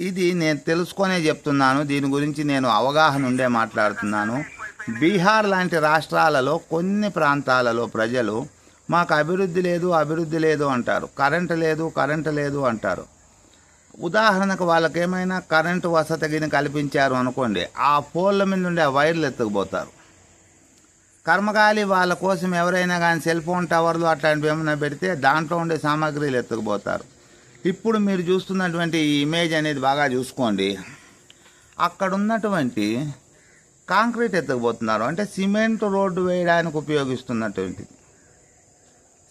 ఇది నేను తెలుసుకొనే చెప్తున్నాను. దీని గురించి నేను అవగాహన ఉండే మాట్లాడుతున్నాను. బీహార్ లాంటి రాష్ట్రాలలో కొన్ని ప్రాంతాలలో ప్రజలు మాకు అభివృద్ధి లేదు అభివృద్ధి లేదు అంటారు. కరెంటు లేదు కరెంటు లేదు అంటారు. ఉదాహరణకు వాళ్ళకి ఏమైనా కరెంటు వసతిని కల్పించారు అనుకోండి ఆ పోల్ల మీద ఉండే ఆ వైర్లు ఎత్తుకుపోతారు. కర్మకాలి వాళ్ళ కోసం ఎవరైనా కానీ సెల్ ఫోన్ టవర్లు అట్లాంటివి ఏమైనా పెడితే దాంట్లో ఉండే సామాగ్రిలు ఎత్తుకుపోతారు. ఇప్పుడు మీరు చూస్తున్నటువంటి ఇమేజ్ అనేది బాగా చూసుకోండి. అక్కడ ఉన్నటువంటి కాంక్రీట్ ఎత్తుకుపోతున్నారు. అంటే సిమెంట్ రోడ్డు వేయడానికి ఉపయోగిస్తున్నటువంటిది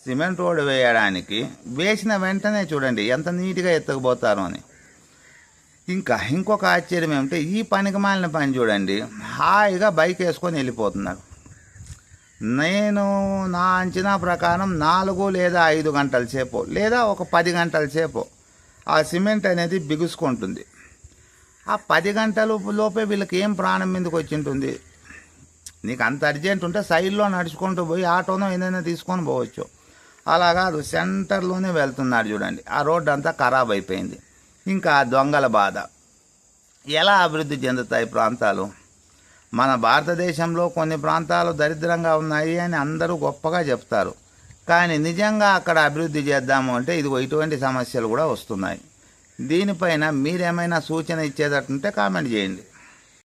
సిమెంట్ రోడ్డు వేయడానికి వేసిన వెంటనే చూడండి ఎంత నీట్గా ఎత్తకపోతారు అని. ఇంకా ఇంకొక ఆశ్చర్యం ఏమిటంటే ఈ పనికి మాలిన పని చూడండి. హాయిగా బైక్ వేసుకొని వెళ్ళిపోతున్నారు. నేను నా అంచనా ప్రకారం నాలుగు లేదా ఐదు గంటల సేపు లేదా ఒక పది గంటల సేపు ఆ సిమెంట్ అనేది బిగుసుకుంటుంది. ఆ పది గంటల లోపే వీళ్ళకి ఏం ప్రాణం మీదకి వచ్చింటుంది? నీకు అంత అర్జెంట్ ఉంటే సైడ్లో నడుచుకుంటూ పోయి ఆటోనో ఏదైనా తీసుకొని పోవచ్చు. అలా కాదు సెంటర్లోనే వెళ్తున్నారు చూడండి. ఆ రోడ్డు అంతా ఖరాబ్ అయిపోయింది. ఇంకా దొంగల బాధ. ఎలా అభివృద్ధి చెందుతాయి ప్రాంతాలు? మన భారతదేశంలో కొన్ని ప్రాంతాలు దరిద్రంగా ఉన్నాయి అని అందరూ గొప్పగా చెప్తారు. కానీ నిజంగా అక్కడ అభివృద్ధి చేద్దాము అంటే ఇదిగో ఇటువంటి సమస్యలు కూడా వస్తున్నాయి. దీనిపైన మీరేమైనా సూచన ఇచ్చేటట్టుంటే కామెంట్ చేయండి.